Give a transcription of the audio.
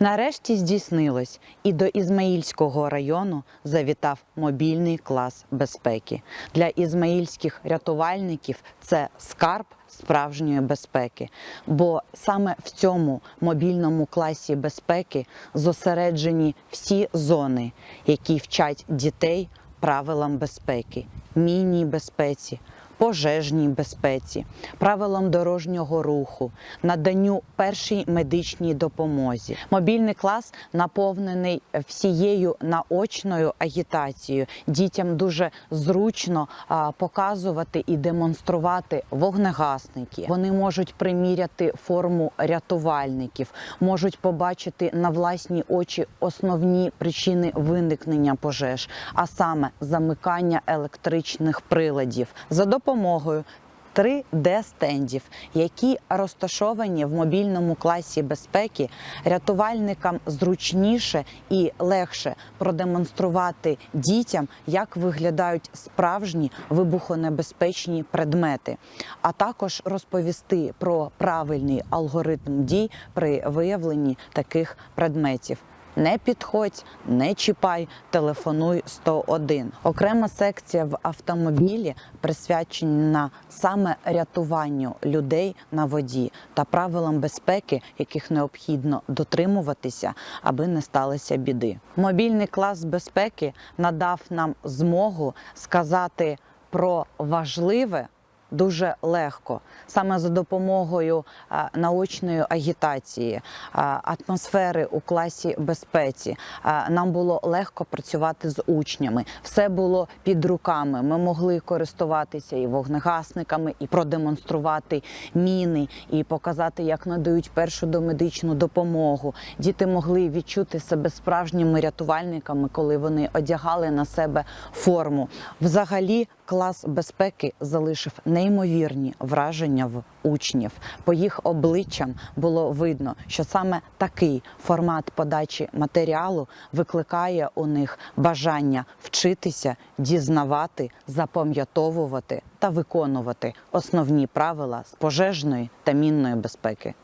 Нарешті здійснилось, і до Ізмаїльського району завітав мобільний клас безпеки. Для ізмаїльських рятувальників це скарб справжньої безпеки. Бо саме в цьому мобільному класі безпеки зосереджені всі зони, які вчать дітей правилам безпеки, мінній безпеці, пожежній безпеці, правилам дорожнього руху, наданню першій медичній допомозі. Мобільний клас наповнений всією наочною агітацією. Дітям дуже зручно показувати і демонструвати вогнегасники. Вони можуть приміряти форму рятувальників, можуть побачити на власні очі основні причини виникнення пожеж, а саме замикання електричних приладів за допомогою 3D-стендів, які розташовані в мобільному класі безпеки, рятувальникам зручніше і легше продемонструвати дітям, як виглядають справжні вибухонебезпечні предмети, а також розповісти про правильний алгоритм дій при виявленні таких предметів. Не підходь, не чіпай, телефонуй 101. Окрема секція в автомобілі присвячена саме рятуванню людей на воді та правилам безпеки, яких необхідно дотримуватися, аби не сталося біди. Мобільний клас безпеки надав нам змогу сказати про важливе дуже легко, саме за допомогою наочної агітації, атмосфери у класі безпеці. Нам було легко працювати з учнями. Все було під руками. Ми могли користуватися і вогнегасниками, і продемонструвати міни, і показати, як надають першу домедичну допомогу. Діти могли відчути себе справжніми рятувальниками, коли вони одягали на себе форму. Взагалі, клас безпеки залишив неймовірні враження в учнів. По їх обличчям було видно, що саме такий формат подачі матеріалу викликає у них бажання вчитися, дізнавати, запам'ятовувати та виконувати основні правила з пожежної та мінної безпеки.